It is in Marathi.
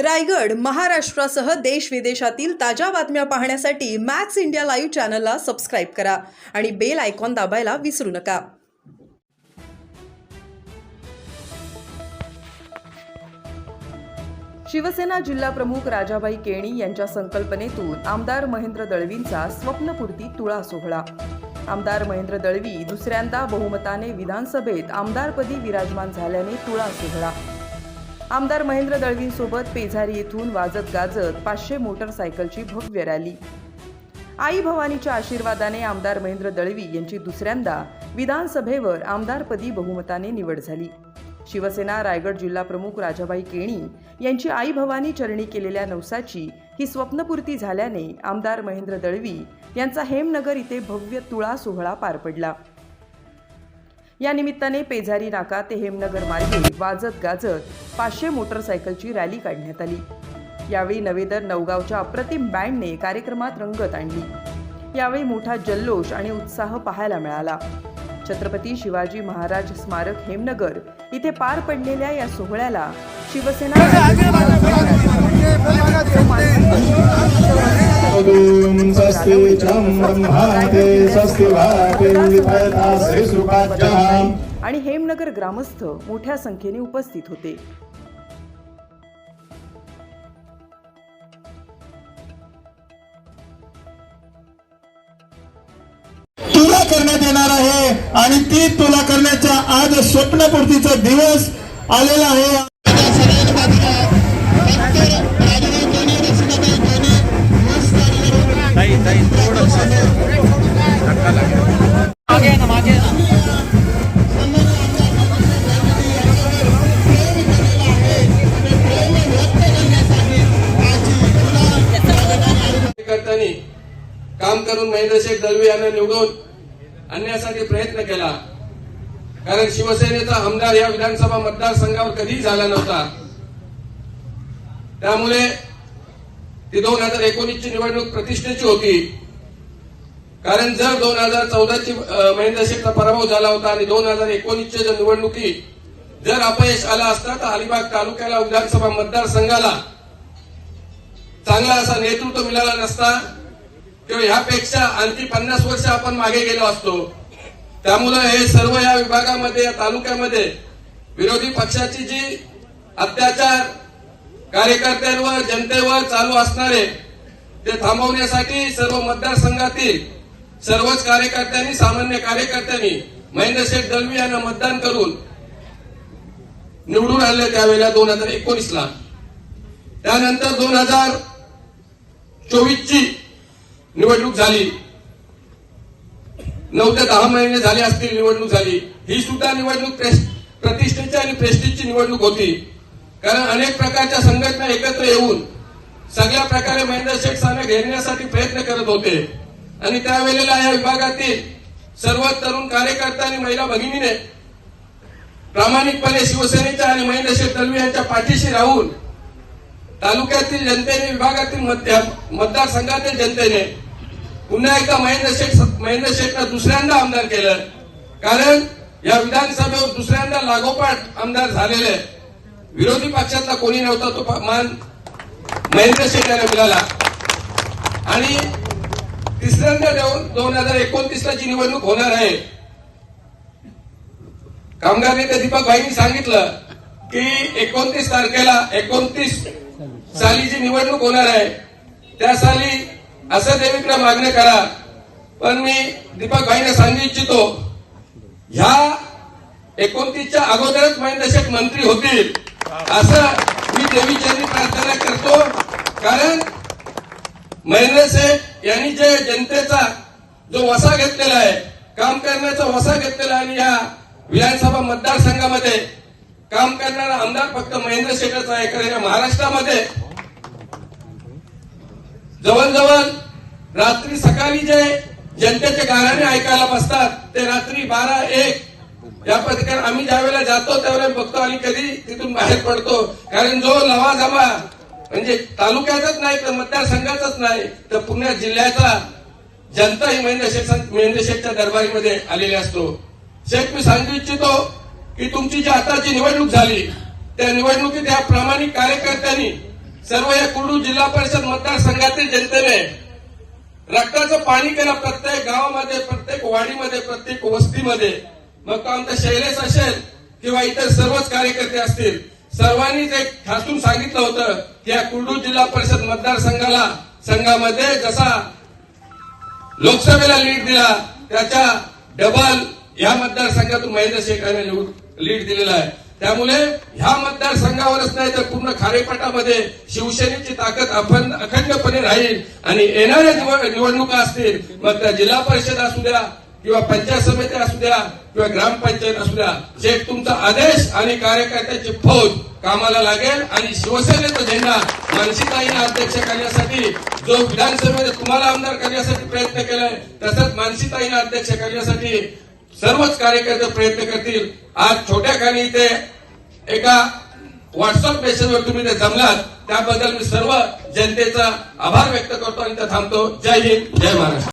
रायगड महाराष्ट्रासह देश विदेशातील ताज्या बातम्या पाहण्यासाठी मॅक्स इंडिया लाईव्ह चॅनलला सबस्क्राईब करा आणि बेल आयकॉन दाबायला विसरू नका. शिवसेना जिल्हा प्रमुख राजाबाई केणी यांच्या संकल्पनेतून आमदार महेंद्र दळवींचा स्वप्नपूर्ती तुळा सोहळा. आमदार महेंद्र दळवी दुसऱ्यांदा बहुमताने विधानसभेत आमदारपदी विराजमान झाल्याने तुळा सोहळा. आमदार महेंद्र दळवींसोबत पेझारी येथून वाजत गाजत पाचशे मोटरसायकलची भव्य रॅली. आई भवानीच्या आशीर्वादाने आमदार महेंद्र दळवी यांची दुसऱ्यांदा विधानसभेवर आमदारपदी बहुमताने निवड झाली. शिवसेना रायगड जिल्हा प्रमुख राजाबाई केणी यांची आई भवानी चरणी केलेल्या नवसाची ही स्वप्नपूर्ती झाल्याने आमदार महेंद्र दळवी यांचा हेमनगर इथे भव्य तुळा सोहळा पार पडला. या निमित्ताने पेझारी नाका ते हेमनगर मार्गे वाजत गाजत पाचशे मोटरसायकलची रॅली काढण्यात आली यावेळी नवेदर नवगावच्या अप्रतिम बँडने कार्यक्रमात रंगत आणली यावेळी मोठा जल्लोष आणि उत्साह पाहायला मिळाला छत्रपती शिवाजी महाराज स्मारक हेमनगर इथे पार पडलेल्या या सोहळ्याला शिवसेना आणि हेमनगर ग्रामस्थ मोठ्या संख्येने उपस्थित होते आणि ती तुला करण्याचा आज स्वप्नपूर्तीचा दिवस आलेला आहे. काम करून महेंद्र शेख दळवी यांना निवडून आणण्यासाठी प्रयत्न केला. कारण शिवसेनेचा आमदार या विधानसभा मतदारसंघावर कधीही झाला नव्हता. त्यामुळे ती दोन हजार एकोणीसची निवडणूक प्रतिष्ठेची होती. कारण जर दोन हजार चौदाची महेंद्रशेखचा पराभव झाला होता आणि दोन हजार एकोणीसच्या ज्या निवडणुकी जर अपयश आला असता तर अलिबाग तालुक्याला विधानसभा मतदारसंघाला चांगला असा नेतृत्व मिळाला नसता. किंवा ह्यापेक्षा आणखी पन्नास वर्ष आपण मागे गेलो असतो. त्यामुळं हे सर्व या विभागामध्ये या तालुक्यामध्ये विरोधी पक्षाची जी अत्याचार कार्यकर्त्यांवर जनतेवर चालू असणारे ते थांबवण्यासाठी सर्व मतदारसंघातील सर्वच कार्यकर्त्यांनी सामान्य कार्यकर्त्यांनी महेंद्र शेठ दलवी यांना मतदान करून निवडून आणले त्यावेळेला दोन हजार एकोणीसला. त्यानंतर दोन हजार चोवीसची निवडणूक झाली. नऊ ते दहा महिने झाले असतील निवडणूक झाली. ही सुद्धा निवडणूक प्रेस- प्रतिष्ठेची आणि प्रेस्टिजची निवडणूक होती. कारण अनेक प्रकारच्या संघटना एकत्र येऊन सगळ्या प्रकारे महेंद्र शेठ साने घेण्यासाठी प्रयत्न करत होते. आणि त्यावेळेला या विभागातील सर्व तरुण कार्यकर्ता आणि महिला भगिनीने प्रामाणिकपणे शिवसेनेच्या आणि महेंद्र शेठ दळवी यांच्या पाठीशी राहून तालुक्यातील जनतेने विभागातील मतदारसंघातील जनतेने पुन्हा एकदा महेंद्र शेठ महेंद्र शेठला दुसऱ्यांदा आमदार केलं. कारण या विधानसभेवर दुसऱ्यांदा लागोपाठ आमदार झालेले विरोधी पक्षातला कोणी नव्हता तो मान महेंद्र शेठ यांना मिळाला. आणि तिसऱ्यांदा दोन हजार एकोणतीसला जी निवडणूक होणार आहे कामगार नेते दीपक भाईंनी सांगितलं की एकोणतीस तारखेला एकोणतीस साली जी निवडणूक होणार आहे त्या साली असं देवीकडे मागणी करा. पण मी दीपक भाईने सांगू इच्छितो ह्या एकोणतीसच्या अगोदरच महेंद्र मंत्री होतील असं मी देवीचरणी प्रार्थना करतो. कारण महेंद्र शेख यांनी जे जनतेचा जो वसा घेतलेला आहे काम करण्याचा वसा घेतलेला आहे आणि या विधानसभा मतदारसंघामध्ये काम करणारा आमदार फक्त महेंद्र शेठच आहे कारण या महाराष्ट्रामध्ये जवळजवळ रात्री सकाळी जे जनतेचे गाणे ऐकायला बसतात ते रात्री बारा एक. या पत्रकार आम्ही ज्या वेळेला जातो त्यावेळेला बघतो आणि कधी तिथून बाहेर पडतो. कारण जो लवाजमा म्हणजे तालुक्याचाच नाही तर मतदारसंघाचाच नाही तर पुण्या जिल्ह्याचा जनता ही महेंद्र शेठ महेंद्र शेठच्या दरबारीमध्ये आलेली असतो. शेठ मी सांगू इच्छितो की तुमची जी आताची निवडणूक झाली त्या निवडणुकीत या प्रामाणिक कार्यकर्त्यांनी सर्व या कुडू जिल्हा परिषद मतदारसंघातील जनतेने रक्ताचं पाणी केलं प्रत्येक गावामध्ये प्रत्येक वाडीमध्ये प्रत्येक वस्तीमध्ये. मग तो आमचा शैलेश असेल किंवा इतर सर्वच कार्यकर्ते असतील सर्वांनीच एक ठासून सांगितलं होतं की या कुर्डू जिल्हा परिषद मतदारसंघाला संघामध्ये जसा लोकसभेला लीड दिला त्याच्या डबल या मतदारसंघातून महेंद्र शेख यांनी लीड दिलेला आहे. त्यामुळे ह्या मतदारसंघावरच नाही तर पूर्ण खारेपाटामध्ये शिवसेनेची ताकद अखंड अखंडपणे राहील आणि येणाऱ्या निवडणुका असतील मग त्या जिल्हा परिषद असू द्या किंवा पंचायत समिती असू द्या किंवा ग्रामपंचायत असू द्या जे तुमचा आदेश आणि कार्यकर्त्याची फौज कामाला लागेल आणि शिवसेनेचा झेंडा मानसीताईंना अध्यक्ष करण्यासाठी जो विधानसभेत तुम्हाला आमदार करण्यासाठी प्रयत्न केलाय तसंच मानसीताईंना अध्यक्ष करण्यासाठी सर्वच कार्यकर्ते प्रयत्न करतील. आज छोट्या खाली इथे एका व्हॉट्सअप मेसेजवर तुम्ही ते जमलात त्याबद्दल मी सर्व जनतेचा आभार व्यक्त करतो आणि थांबतो. जय हिंद जय महाराष्ट्र.